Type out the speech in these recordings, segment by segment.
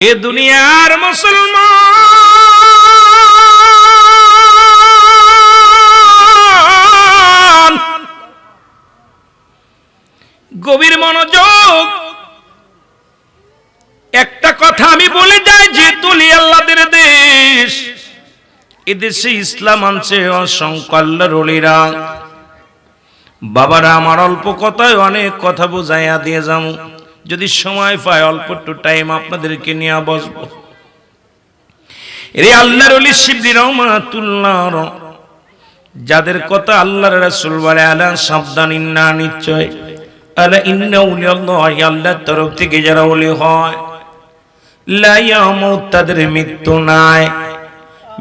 এ দুনিয়ার মুসলমান। গভীর মনোযোগ। একটা কথা আমি বলে যাই, যে তুলি আল্লাদের দেশ। এদেশে ইসলাম আনছে অসংখ্য আল্লাহর অলিরা বাবারা, আমার অল্প কথায় অনেক কথা বুঝাইয়া দিয়ে যাম যদি সময় পায়, অল্প একটু টাইম আপনাদেরকে নিয়ে বসবো। রে আল্লাহর অলি শিবলি রহমাতুল্লাহ যাদের কথা আল্লাহর রাসূল বলে, আলা সাবধান, ইন্না নিশ্চয়। আলা ইন্না উলি আল্লাহ আল্লাহর তরফ থেকে যারা ওলি হয়, লা ইয়ামুত, তাদের মৃত্যু নাই।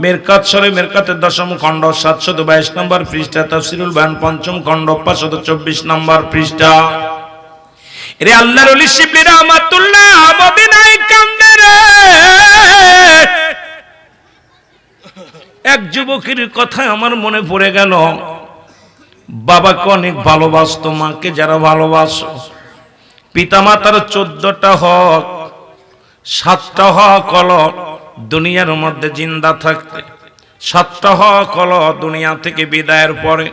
মেরকাত সরে মেরকাতের দশম খণ্ড, সাতশত বাইশ নম্বর পৃষ্ঠা, তফসিরুল বান পঞ্চম খণ্ড, পাঁচশত চব্বিশ নম্বর পৃষ্ঠা। রে আল্লাহর অলি শিবলি রহমাতুল্লাহ মদিনায় কান্দে রে। এক যুবকের কথা আমার মনে পড়ে গেল, বাবাকে অনেক ভালোবাসতো, মাকে যারা ভালোবাসো। পিতামাতার চোদ্দটা হক, সাতটা হক হলো দুনিয়ার মধ্যে জিন্দা থাকতে। সাতটা হক হলো দুনিয়া থেকে বিদায়ের পরে।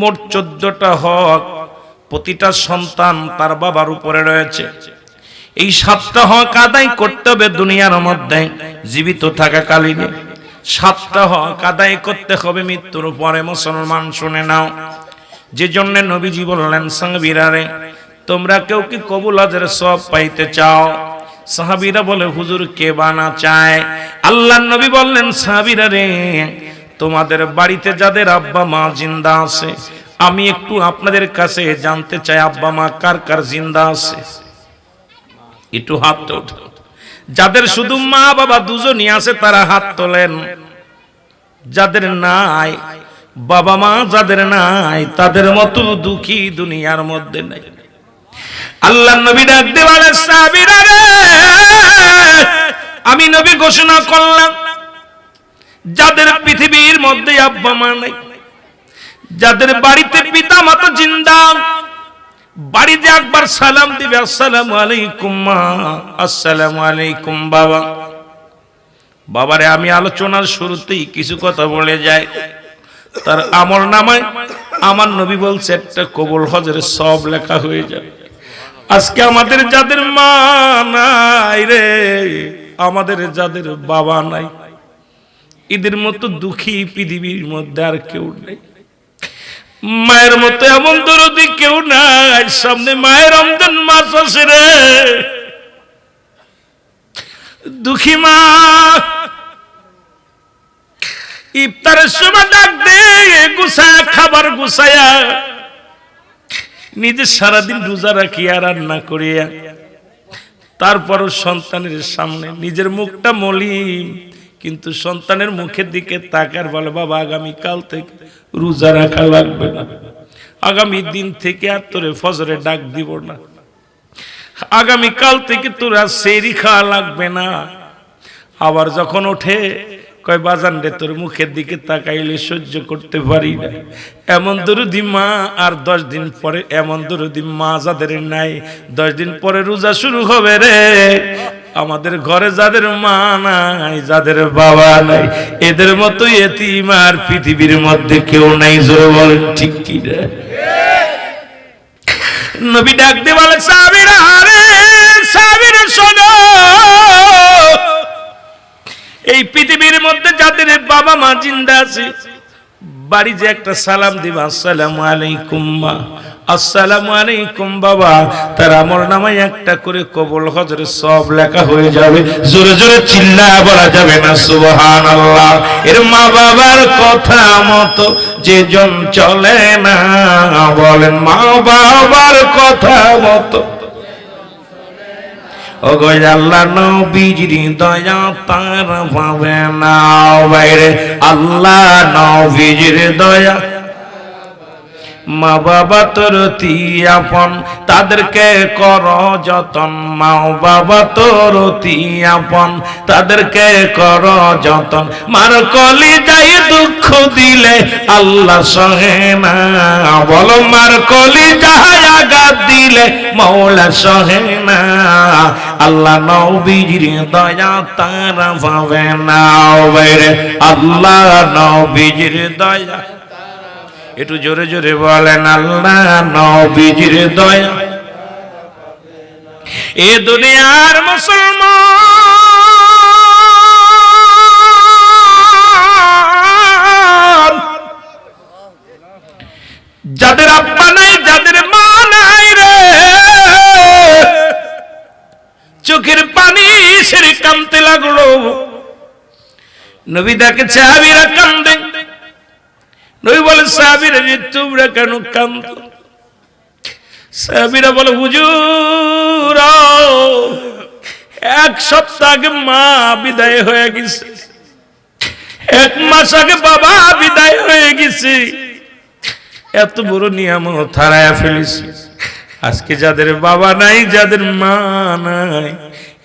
মোট চোদ্দটা হক প্রতিটা সন্তান তার বাবার উপরে রয়েছে। এই সাতটা হক আদায় করতে হবে দুনিয়ার মধ্যে, জীবিত থাকাকালীন। সাতটা হক আদায় করতে হবে মৃত্যুর পরে, মুসলমান শুনে নাও। যে জন্য নবীজি বললেন, সাহাবিরারে, তোমরা কেউ কি কবুল হাজের সব পাইতে চাও? সাহাবিরা বলে, হুজুর, কে বানা চায়? আল্লাহ নবী বললেন সাহাবিরা রে তোমাদের বাড়িতে যাদের আব্বা মা জিন্দা আছে আমি একটু আপনাদের কাছে জানতে চাই, আব্বা মা কার কার জিন্দা আছে? একটু হাত তোল। যাদের শুধু মা বাবা দুজনই আছে, তারা হাত তোলেন। যাদের নাই, বাবা মা যাদের নাই, তাদের মতো দুঃখী দুনিয়ার মধ্যে নাই। আল্লাহ নবী ডাক দেওয়ালে রে আমি নবী ঘোষণা করলাম, যাদের পৃথিবীর মধ্যে আব্বা মা নাই যাদের বাড়িতে পিতা মাতা জিন্দা, বাড়িতে একবার সালাম দিবে, আসসালামু আলাইকুম মা, আসসালামু আলাইকুম বাবা। বাবারে, আমি আলোচনার শুরুতেই কিছু কথা বলে যাই। তার আমল নামায় আমার নবী বলছে, একটা কবুল হজের সব লেখা হয়ে যাবে। আজকে আমাদের যাদের মা নাই রে, আমাদের যাদের বাবা নাই, এদের মতো দুঃখী পৃথিবীর মধ্যে আর কেউ নেই। মায়ের মতো এমন দরদি কেউ নাই। সামনে মায়ের রমজান মাস আসে রে। দুঃখী মা, ইফতারের সময় ডাক দে, গুছায়া, খাবার গুছায়া। নিজে সারাদিন রোজা রাখি আর রান্না করিয়া। তারপরও সন্তানের সামনে নিজের মুখটা মলিন। কিন্তু সন্তানের মুখের দিকে তাকার বলে, বাবা, আগামী কাল থেকে রোজা রাখা লাগবে না। আগামী দিন থেকে আর তোরে ফজরে ডাক দিব না। আগামী কাল থেকে তোরা সেরি খাওয়া লাগবে না। আবার যখন ওঠে, কয়, বাজান রে, তোর মুখের দিকে তাকাইলে সহ্য করতে পারি না। এমন দরুদি মা আর দশ দিন পরে, এমন দরুদি মা যাদের নাই, দশ দিন পরে রোজা শুরু হবে রে। আমাদের ঘরে যাদের মা নাই, যাদের বাবা নাই, এদের মতো এতিম আর পৃথিবীর মধ্যে কেউ নাই, জোরে বলেন, ঠিক কি নবী ডাক বলে সাবিরা রে, সাবিরা শোনো। এই পৃথিবীর মধ্যে যাদের বাবা মা জিন্দা আছে বাড়ি যে একটা সালাম দিবা, আসসালামু আলাইকুম মা, আসসালামু আলাইকুম বাবা। তার আমল নামায় একটা করে কবল হজরে সব লেখা হয়ে যাবে। জোরে জোরে চিল্লা বলা যাবে না, সুবহানাল্লাহ। এর মা বাবার কথা মতো যে জন চলে না, বলেন মা বাবার কথা মতো ও আল্লাহ নবীজির দয়া তার পাবে না বাইরে আল্লাহ নবীজির দয়া মা বাবা তোর আপন তাদেরকে কর যতন। মা বাবা তোর আপন তাদেরকে কর যতন। মার কলি যাই দুঃখ দিলে আল্লাহ সহে না। বলো, মার কলি যাই আঘাত দিলে মৌলা সহে না। আল্লাহ নবীর দয়া তারা পাবে না আল্লাহ নবীর দয়া একটু জোরে জোরে বলেন আল্লাহ নবীজির দয়া। এ দুনিয়ার মুসলমান, যাদের আব্বা নাই, যাদের মা নাই রে, চোখের পানি সেরে কামতে লাগল। নবী দেখে চাবিরা কান্দে। নবী বলে সাহাবিরা যে তোমরা কেন কান্ত সাহাবিরা বলে, হুজুর, এক সপ্তাহ আগে মা বিদায় হয়ে গেছে। এক মাস আগে বাবা বিদায় হয়ে গেছে। এত বড় নিয়ামত হারায় ফেলেছি। আজকে যাদের বাবা নাই, যাদের মা নাই,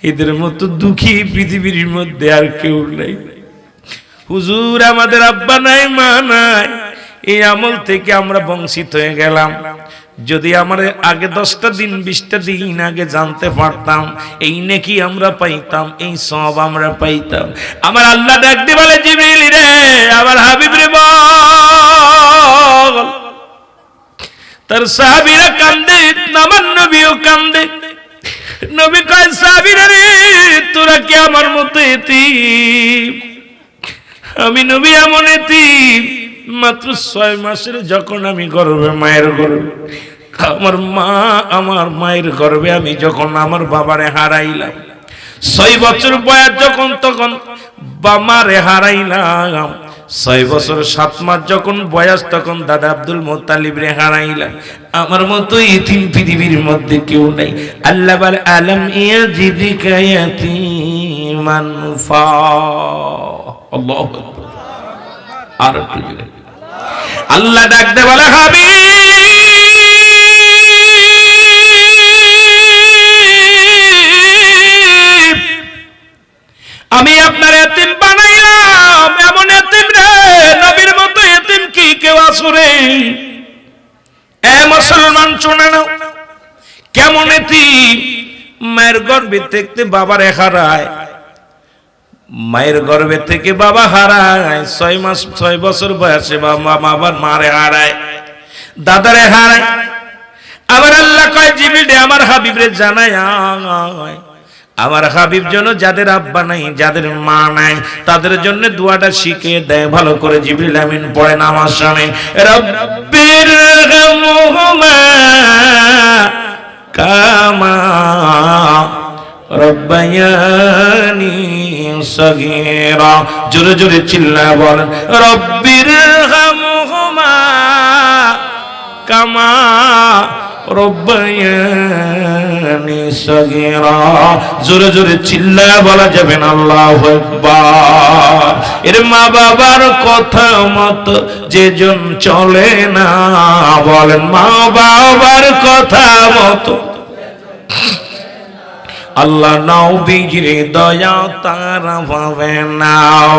এদের মতো দুঃখী পৃথিবীর মধ্যে আর কেউ নাই। হুজুর, আমাদের আব্বা নাই, মা নাই। এই আমল থেকে আমরা বঞ্চিত হয়ে গেলাম। যদি আমার আগে দশটা দিন, বিশটা দিন আগে জানতে পারতাম, এই নাকি আমরা পাইতাম, এই সব আমরা পাইতাম। আমার আল্লাহ ডাকতে বলে, জিবরিল রে, আমার হাবিব রে তার সাহাবীরা কান্দে, আমার নবীও কান্দে। নবী কয়, সাহাবীরা রে, তোরা কি আমার মতো এতিম? আমি নবী এমন এতিম। মাত্র ছয় মাসের যখন আমি গর্বে মায়ের গর্বে আমার মা আমার মায়ের গর্বে আমি যখন আমার বাবারে হারাইলাম, ছয় বছর বয়স যখন তখন বামারে হারাইলাম, ছয় বছর সাত মাস যখন বয়স তখন দাদা আব্দুল মোত্তালিব রে হারাইলাম, আমার মতো ইতিম পৃথিবীর মধ্যে কেউ নাই। আল্লাহ বলে, আলম ইয়া জিদিকা ইয়াতিমান ফা আল্লাহু আকবার। আর। আল্লাহ ডাকতে বলে হাবি আমি আপনার এতিম বানাইলাম, এমন এতিম রে, নবীর মতো এতিম কি কেউ আসরে এ মুসলমান, শুনে নাও কেমন এতিম? মায়ের গর্ভে দেখতে বাবার হারায়। মায়ের গর্ভে থেকে বাবা হারায়, ছয় মাস, ছয় বছর বয়সে বাবা বাবার মারে হারায়, দাদারে হারায় আবার আল্লাহ কয় জিবিলে আমার হাবিবরে জানায়। আমার হাবিব জন্য যাদের আব্বা নাই, যাদের মা নাই, তাদের জন্য দুয়াটা শিখে দেয়, ভালো করে জিবরিল আমিন পড়েন আমার সামনে রব্বির কামা রব্বায়ানি সগীরা। জোরে জোরে চিল্লা বলেন, রব্বির রহমহুমা কামা রব্বায়ানি সগীরা। জোরে জোরে চিল্লা বলা যাবে না, আল্লাহু আকবার। এর মা বাবার কথা মতো যে জন চলে না, বলেন মা বাবার কথা মতো। আল্লাহ নাও বিজরে দয়া, তারা পাবে না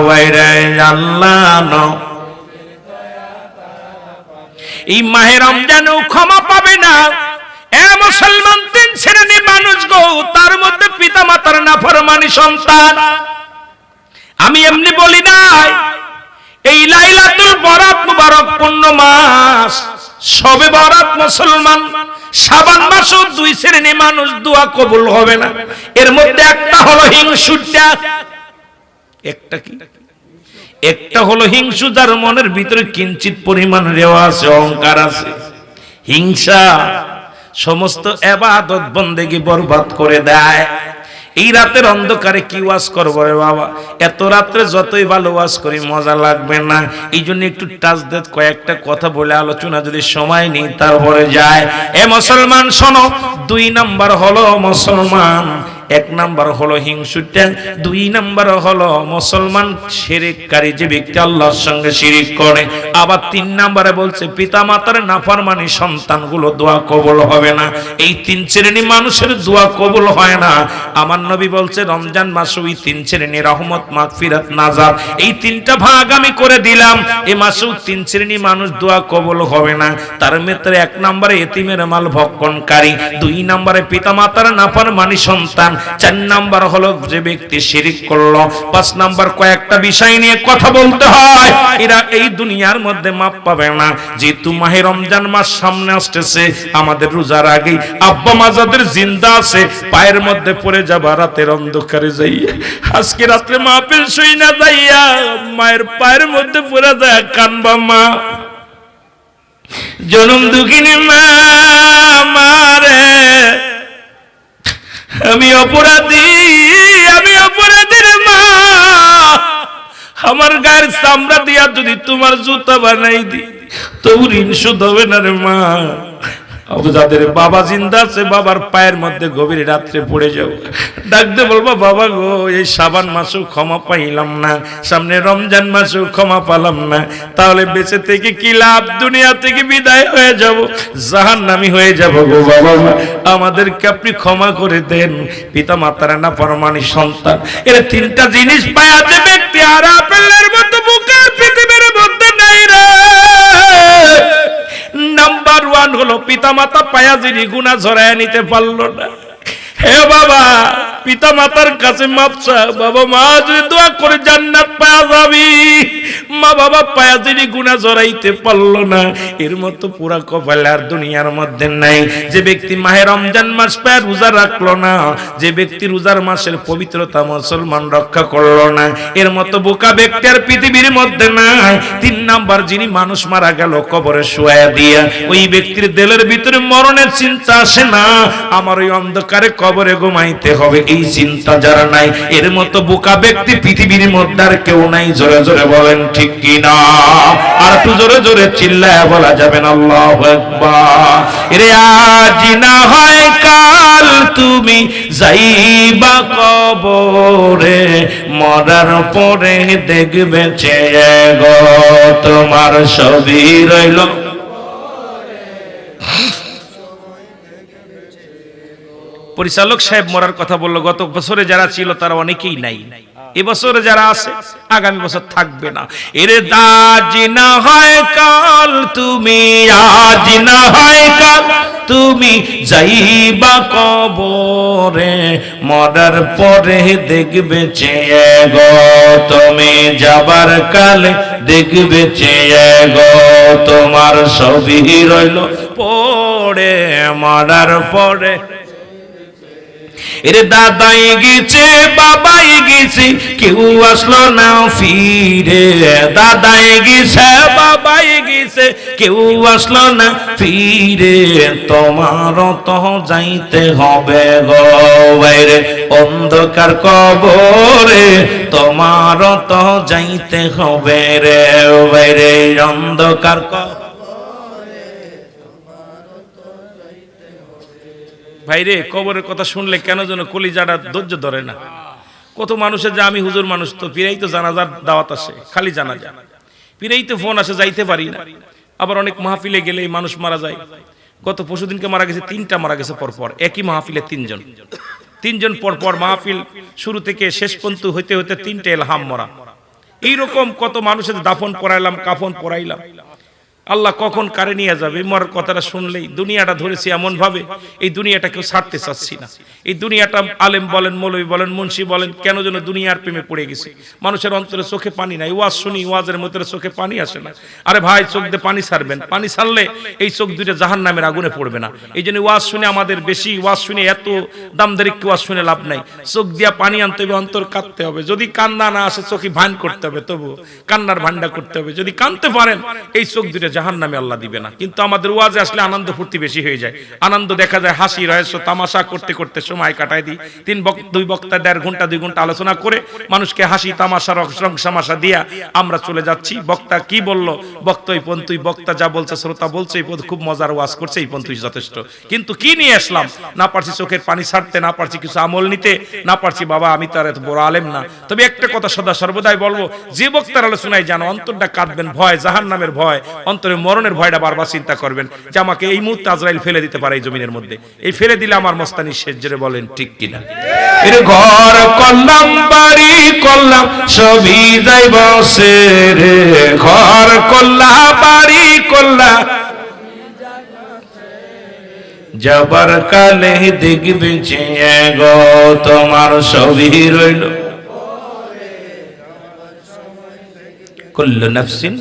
বাইরে আল্লাহ নাও। এই মাহে রমজানেও ক্ষমা পাবে না। এ মুসলমান তিন শ্রেণির মানুষ গো, তার মধ্যে পিতা মাতার নাফরমানি সন্তান। আমি এমনি বলি নাই, এই লাইলাতুল বরাত মুবারক পূর্ণ মাস। সবে বরাত মুসলমান, সাবান মাসও দুই শ্রেণি মানুষ দোয়া কবুল হবে না। এর মধ্যে একটা হলো হিংসুটা একটা কি? একটা হলো হিংসু, যার মনের ভিতরে কিঞ্চিত পরিমাণ রেওয়া আছে অহংকার আছে। হিংসা সমস্ত এবাদত বন্দেগি বরবাদ করে দেয়। এই রাতের অন্ধকারে কি ওয়াজ করব রে বাবা? এত রাত্রে যতই ভালো ওয়াজ করি, মজা লাগবে না। এই জন্য একটু টাচ দেত কয়েকটা কথা বলে আলোচনা যদি সময় নেই, তারপরে যায়। এ মুসলমান শোনো, দুই নাম্বার হলো মুসলমান। এক নাম্বার হলো হিংসুটা দুই নাম্বার হলো মুসলমান শিরিককারী যে ব্যক্তি আল্লাহর সঙ্গে শিরিক করে। আবার তিন নাম্বারে বলছে পিতা মাতার নাফরমানি সন্তানগুলো দোয়া কবুল হবে না। এই তিন শ্রেণি মানুষের দোয়া কবুল হয় না। আমার নবী বলছে, রমজান মাসে ওই তিন শ্রেণি রহমত, মাগফিরাত, নাজাত, এই তিনটা ভাগ আমি করে দিলাম। এই মাসেও তিন শ্রেণি মানুষ দোয়া কবুল হবে না। তার মধ্যে এক নম্বরে এতিমের মাল ভক্ষণকারী, দুই নম্বরে পিতামাতার নাফার মানি সন্তান চার নাম্বার হলো যে ব্যক্তি শিরিক করল, পাঁচ নাম্বার কয়েকটা বিষয় নিয়ে কথা বলতে হয়। এরা এই দুনিয়ার মধ্যে মাপ পাবে না। যেহেতু মাহে রমজান মাস সামনে আসতেছে, আমাদের রোজার আগেই আব্বা মাজাদের জিন্দা আছে, পায়ের মধ্যে পড়ে যাবা, রাতের অন্ধকারে যাইয়া আজকে রাত্রে মাহফিল শুই না যাইয়া মায়ের পায়ের মধ্যে পড়ে যায় কানবা মা। জনম দুঃখিনী মা মারে আমি অপরাধী, আমি অপরাধীর মা। আমার গায়ের চামড়া দিয়া যদি তোমার জুতা বানাই দি তবু ঋণ শোধ হবে না রে মা। যাদের বাবা জিন্দা আছে, বাবার পায়ের মধ্যে গভীর রাত্রে পড়ে যাও। ডাকতে বলব, বাবা গো, এই সাবান মাসও ক্ষমা পাইলাম না, সামনে রমজান মাসও ক্ষমা পালাম না, তাহলে বেঁচে থেকে কি লাভ? দুনিয়া থেকে বিদায় হয়ে যাব জাহান নামি হয়ে যাব গো বাবা আমাদেরকে আপনি ক্ষমা করে দেন পিতা মাতারা না পরমানি সন্তান। এর তিনটা জিনিস পায় আছে, ব্যক্তি আর আপেলের মতো হলো পিতা মাতা পায়া যিনি গুণা ঝরায় নিতে পারল না। হে বাবা! পিতা মাতার কাছে মাপসা বাবা মা, যদি দোয়া করে জান্নাত পায়া যাবি, মা বাবা পায়া যিনি গুণা জড়াইতে পারল না, এর মতো পুরা কপাল আর দুনিয়ার মধ্যে নাই। যে ব্যক্তি মাহে রমজান মাস পায় রোজা রাখল না, যে ব্যক্তি রোজার মাসের পবিত্রতা মুসলমান রক্ষা করল না, এর মতো বোকা ব্যক্তি আর পৃথিবীর মধ্যে নাই। তিন নাম্বার যিনি মানুষ মারা গেল, কবরে শোয়া দিয়া, ওই ব্যক্তির দেলের ভিতরে মরণের চিন্তা আসে না। আমার ওই অন্ধকারে কবরে ঘুমাইতে হবে। এই চিন্তা যারা নাই, এর মতো বোকা ব্যক্তি পৃথিবীর মধ্যে আর কেউ নাই। জোরে জোরে বলেন, ঠিক কি না আর একটু জোরে জোরে চিল্লায় বলা যাবে না, আল্লাহ রে আজ না হয় কাল তুমি যাইবা কবরে, মরার পরে দেখবে চেয়ে গো তোমার ছবি রইল। পরিচালক সাহেব মরার কথা বলল, গত বছরে যারা ছিল তারা অনেকেই নাই। এবছরে যারা আছে, আগামী বছর থাকবে না। এরে দাজ না হয় কাল তুমি, আজ না হয় কাল তুমি, যাইবা কবরে, মরার পরে দেখবে চেয়ে গো তুমি, যাবার কালে দেখবে চেয়ে গো তোমার সবই রইল পড়ে, মরার পরে এরে দাদাই গেছে, বাবাই গেছে, কেউ আসলো না ফিরে। দাদাই গেছে, বাবাই গেছে, কেউ আসলো না ফিরে। তোমার তো যাইতে হবে গো অন্ধকার কবরে। তোমার তো যাইতে হবে রে বাইরে, অন্ধকার কবর। ভাইরে, কবরের কথা শুনলে কেন যেন কলিজাটা ধৈর্য ধরে না? কত মানুষের যে আমি হুজুর মানুষ তো পিরাই তো জানাজার দাওয়াত আসে, খালি জানা যায় পিরাই তো ফোন আসে, যাইতে পারি না। আবার অনেক মাহফিলে গেলে মানুষ মারা যায়। গত পরশুদিনকে মারা গেছে, তিনটা মারা গেছে পরপর, একই মাহফিলে তিনজন। তিনজন পরপর মাহফিল শুরু থেকে শেষ পর্যন্ত হইতে হইতে তিনটে এলহাম মরা। এইরকম কত মানুষের দাফন পড়াইলাম কাফন পড়াইলাম আল্লাহ কখন কারে নিয়ে যাবে? মরার কথাটা শুনলেই দুনিয়াটা ধরেছি এমন ভাবে এই দুনিয়াটা কেউ ছাড়তে চাচ্ছি না। এই দুনিয়াটা আলেম বলেন, মৌলবী বলেন, মুন্সি বলেন, কেন যেন দুনিয়ার প্রেমে পড়ে গেছে। মানুষের অন্তরে চোখে পানি নাই। ওয়াজ শুনি, ওয়াজের মধ্যে চোখে পানি আসে না। আরে ভাই, চোখ দিয়ে পানি ছাড়বেন। পানি ছাড়লে এই চোখ দুইটা জাহান নামের আগুনে পড়বে না। এই জন্য ওয়াজ শুনে আমাদের বেশি, ওয়াজ শুনে এত দামদারিক ওয়াজ শুনে লাভ নাই। চোখ দিয়া পানি আনতে হবে, অন্তর কাঁদতে হবে। যদি কান্না না আসে, চোখে ভান করতে হবে তবু কান্নার ভান্ডা করতে হবে। যদি কানতে পারেন, এই চোখ দুইটা জাহান নামে আল্লাহ দিবে না। কিন্তু আমাদের ওয়াজে আসলে আনন্দ ফুর্তি বেশি হয়ে যায়। আনন্দ দেখা যায়, হাসি, রহস্য, তামাশা করতে করতে সময় কাটায় দিই। তিন দুই বক্তা, দেড় ঘণ্টা, দুই ঘণ্টা আলোচনা করে মানুষকে হাসি, তামাশা রংসামাশা দিয়া আমরা চলে যাচ্ছি। বক্তা কি বলল? বক্তা এই পন্তুই, বক্তা যা বলছে, শ্রোতা বলছে, এই পর্যন্ত খুব মজার ওয়াজ করছে, এই পন্তুই যথেষ্ট। কিন্তু কি নিয়ে আসলাম? না পারছি চোখের পানি ছাড়তে, না পারছি কিছু আমল নিতে, না পারছি, বাবা, আমি তো আর এত বড় আলেম না। তবে একটা কথা সদা সর্বদাই বলব, যে বক্তার আলোচনায় জানো অন্তরটা কাঁদবেন, ভয় জাহান নামের ভয়, অন্তরে মরণের ভয়টা বারবার চিন্তা করবেন যে আমাকে এই মুহূর্তে আজরাইল ফেলে দিতে পারে এই জমিনের মধ্যে। এই ফেলে দিলে আমার মস্তানি শেষ, জেরে বলেন, ঠিক কিনা? এর ঘর করলাম বাড়ি করলাম সবই রে ঘর বাড়ি যাবার কালে দেখবে চেয়ে তোমার সবই রইল। কুল্লু নাফসিন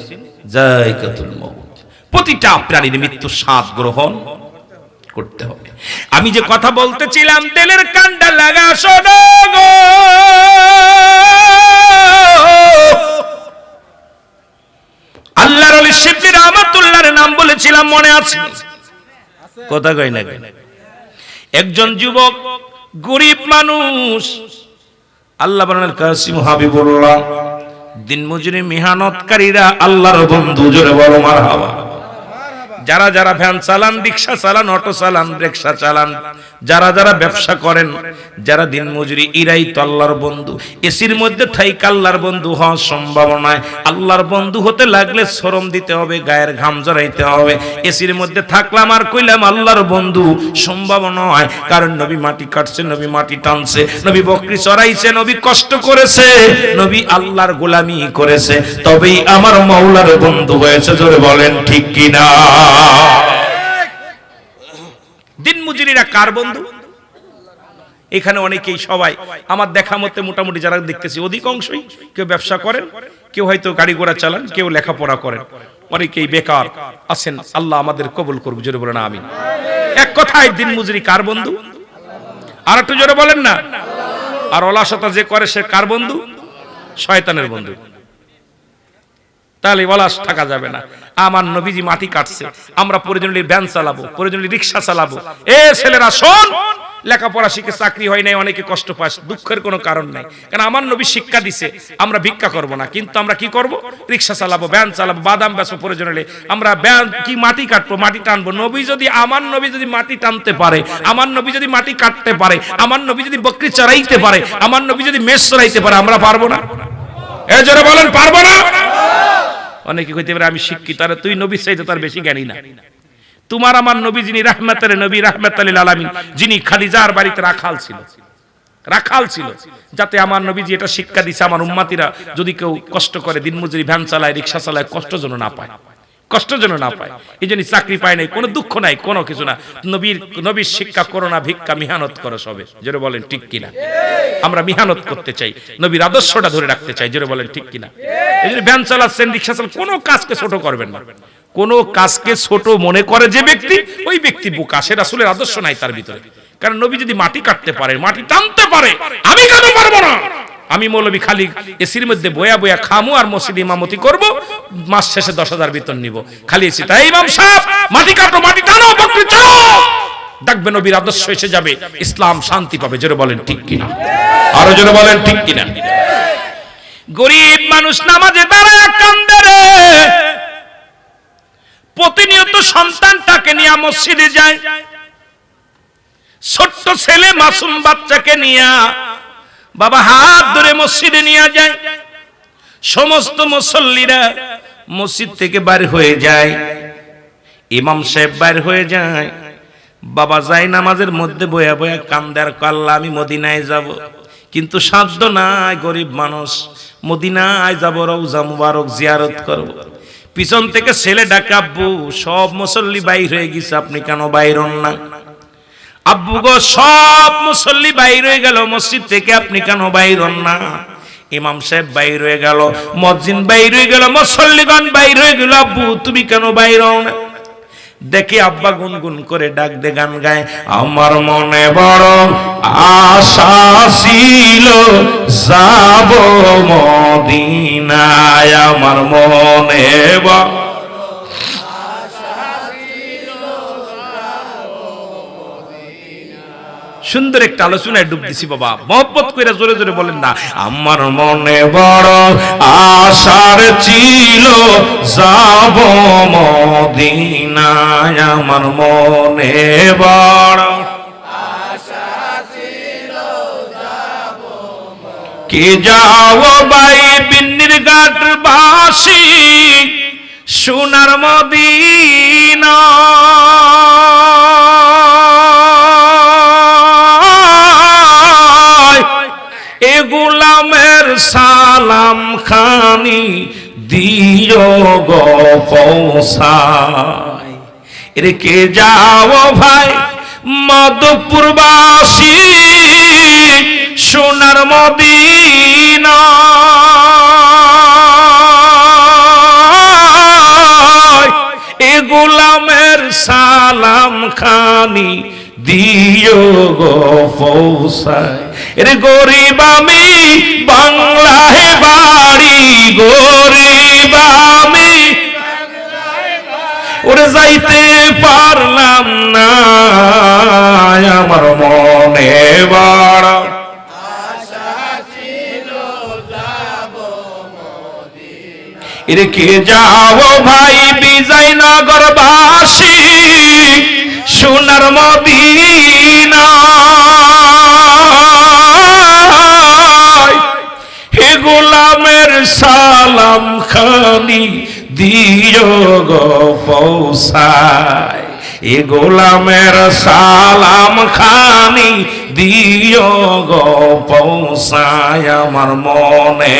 যায়কাতুল মউত। প্রতিটা প্রাণীর মৃত্যু স্বাদ গ্রহণ করতে হবে। আমি যে কথা বলতেছিলাম, তেলের কান্ডা লাগা শোনো আল্লাহর ওলি শিবলি নাম বলেছিলাম, মনে আছে? কথা কই না একজন যুবক, গরিব মানুষ, আল্লাহ বানার কাসিম হাবিবুল্লাহ দিন মজুরি মেহনতকারীরা আল্লাহর বন্ধু জোরে বলো মারহাবা। যারা যারা ভ্যান চালান, রিক্সা চালান, অটো চালান, রিক্সা চালান, যারা যারা ব্যবসা করেন, যারা দিন মজুরি ইরাই তো আল্লাহর বন্ধু। এসির মধ্যে থাইক আল্লাহর বন্ধু হওয়ার সম্ভাবনায় আল্লাহর বন্ধু হতে লাগলে শ্রম দিতে হবে, গায়ের ঘাম জড়াইতে হবে। এসির মধ্যে থাকলাম আর কইলাম আল্লাহর বন্ধু সম্ভব নয়, কারণ নবী মাটি কাটছে, নবী মাটি টানছে, নবী বকরি চড়াইছে, নবী কষ্ট করেছে, নবী আল্লাহর গোলামি করেছে। তবেই আমার মৌলার বন্ধু হয়েছে, জোরে বলেন ঠিক কিনা? দিন মজুরিরা কার বন্ধু? এখানে অনেকেই সবাই। আমার দেখা মতে মোটামুটি যারা দেখতেছি, অধিকাংশই কেউ ব্যবসা করেন, কেউ হয়তো গাড়ি ঘোড়া চালান, কেউ লেখাপড়া করেন। অনেকেই বেকার আছেন, আল্লাহ আমাদের কবুল করব জোরে বলেন আমি এক কথায়, দিন মজুরি কার বন্ধু? আর একটু জোরে বলেন না। আর অলাসতা যে করে, সে কার বন্ধু? শয়তানের বন্ধু। তাহলে ওলাস থাকা যাবে না। আমার নবীজি মাটি কাটছে। আমরা প্রয়োজনীয় ব্যান চালাবো, প্রয়োজনীয় রিক্সা চালাবো। এ ছেলেরা, শোন! লেখাপড়া শিখে চাকরি হয় নাই, অনেকে কষ্ট পাস, দুঃখের কোনো কারণ নাই। কারণ আমার নবী শিক্ষা দিছে, আমরা ভিক্ষা করব না। কিন্তু আমরা কি করব? রিক্সা চালাবো ব্যান চালাবো, বাদাম বেসবো প্রয়োজন হলে। আমরা ব্যান কি মাটি কাটবো? মাটি টানবো। নবী যদি, আমার নবী যদি মাটি টানতে পারে, আমার নবী যদি মাটি কাটতে পারে, আমার নবী যদি বকরি চড়াইতে পারে, আমার নবী যদি মেষ চড়াইতে পারে, আমরা পারব না? এই জন্য বলেন, পারব না? অনেকে কইতে পারে, আমি শিক্ষিত। আরে তুই নবী চাইতে তার বেশি জ্ঞানী না। তোমার আমার নবী যিনি রাহমাতের নবী রাহমাত আলী আলামিন, যিনি খাদিজার বাড়িতে রাখাল ছিল। রাখাল ছিল। যাতে আমার নবী যে এটা শিক্ষা দিছে, আমার উম্মাতিরা যদি কেউ কষ্ট করে, দিনমজুরি, ভ্যান চালায়, রিক্সা চালায়, কষ্ট যেন না পায়। কষ্ট যেন না পায়। এই জন্য চাকরি পায় নাই, কোনো দুঃখ নাই, কোনো কিছু না। নবীর নবীর শিক্ষা করো না ভিক্ষা, মিহানত করো সবে। জোরে বলেন, ঠিক কিনা? আমরা মিহানত করতে চাই, নবীর আদর্শটা ধরে রাখতে চাই, জোরে বলেন, ঠিক কিনা? এই জন্য ভ্যান চালাচ্ছেন, রিক্সা চালাচ্ছেন, কোনো কাজকে ছোট করবেন না। কোন কাজকে ছোট মনে করে যে ব্যক্তি, ওই ব্যক্তি বোকা, সে রাসূলের আদর্শ নাই তার ভিতরে। কারণ নবী যদি মাটি কাটতে পারে, মাটি টানতে পারে, আমি কেন পারব না? আমি মৌলবী খালি এসির মধ্যে বয়া বয়া খামু আর মসজিদ ইমামতি করব, মাস শেষে দশ হাজার বেতন নিব। খালি এসি। তাই ইমাম সাহেব, মাটি কাটো, মাটি টানো, বকরি টানো ডাকবে নবীর আদর্শ এসে যাবে, ইসলাম শান্তি পাবে। জোরে বলেন ঠিক কিনা? আরও জোরে বলেন ঠিক কিনা? গরিব মানুষ নামাজে দাঁড়ায় কান্দে রে। প্রতিনিয়ত সন্তানটাকে নিয়ে মসজিদে যায়। ছোট্ট ছেলে মাসুম বাচ্চাকে নিয়ে বাবা হাত ধরে মসজিদে নিয়ে যায়। সমস্ত মুসল্লিরা মসজিদ থেকে বাইর হয়ে যায়। ইমাম সাহেব বাইর হয়ে যায়। বাবা যায় নামাজের মধ্যে বয়া বয়া কান্দার কাল্লা আমি মদিনায় যাব। কিন্তু সাধ্য নাই গরিব মানুষ। মদিনায় যাব রৌজা মুবারক জিয়ারত করব। পিছন থেকে ছেলে ডাকে, আব্বু, সব মুসল্লি বাইর হয়ে গেছে, আপনি কেন বাইর হন না? আব্বু গো, সব মুসল্লি বাইর হয়ে গেল। মসজিদ থেকে আপনি কেন বাইর হন না? ইমাম সাহেব বাইর হয়ে গেল, মসজিদ বাইর হয়ে গেল, মুসল্লিগণ বাইর হয়ে গেল। আব্বু, তুমি কেন বাইর হও না? দেখি আব্বা গুনগুন করে ডাক দে গান গায়, আমার মনে বড় আশা ছিল, যাব মদিনায়। আমার মনে বড় সুন্দর একটা আলোচনায় ডুব দিছি বাবা। মহব্বত কইরা জোরে জোরে বলেন না। আমার মনে বড় আশার ছিল, যাব মদিনায় আমার মনে বড় কে যাও বাই বিন্নির ঘাট বাসি সোনার মদিনা। গোলামের সালাম খানি দিও গো পৌঁছায় রেখে যাও ভাই মধুপুরবাসী সোনার মদিনা। এ গোলামের সালাম খানি দিও গো পৌঁছায় রে গরিব আমি বাংলায় বাড়ি, গরিব আমি ওরে যাইতে পারলাম না, আমার মনে বড়। রেখে যাও ভাই বিজয়নগর বাসী সোনার মদিনা। সালাম খানি দিও গো এ গোলামের সালাম খানি দিও গো আমার মনে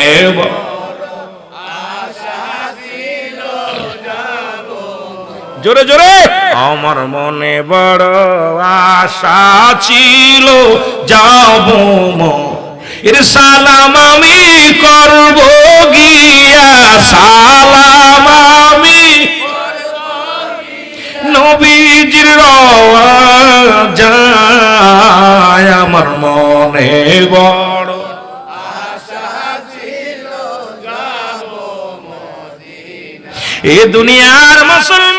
জোরে জোরে। আমার মনে বড় আশা ছিল, যাব এর সালাম আমি করব গিয়া, সালাম আমি নবীজির যায় আমার মনে বড়। এ দুনিয়ার মুসলমান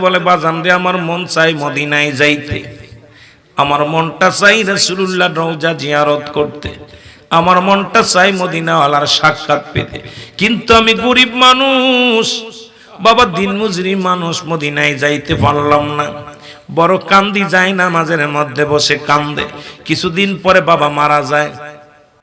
বলে, বাজান রে, আমার মন চাই মদিনায় যাইতে। আমার মনটা চাই রসুল্লাহ রওজা জিয়ারত করতে। আমার মনটা চাই মদিনাওয়ালার সাক্ষাৎ পেতে। কিন্তু আমি গরিব মানুষ। বাবা, দিন মজুরি মানুষ, মদিনায় যাইতে পারলাম না। বড় কান্দি যায় না মাঝের মধ্যে বসে কান্দে। কিছুদিন পরে বাবা মারা যায়।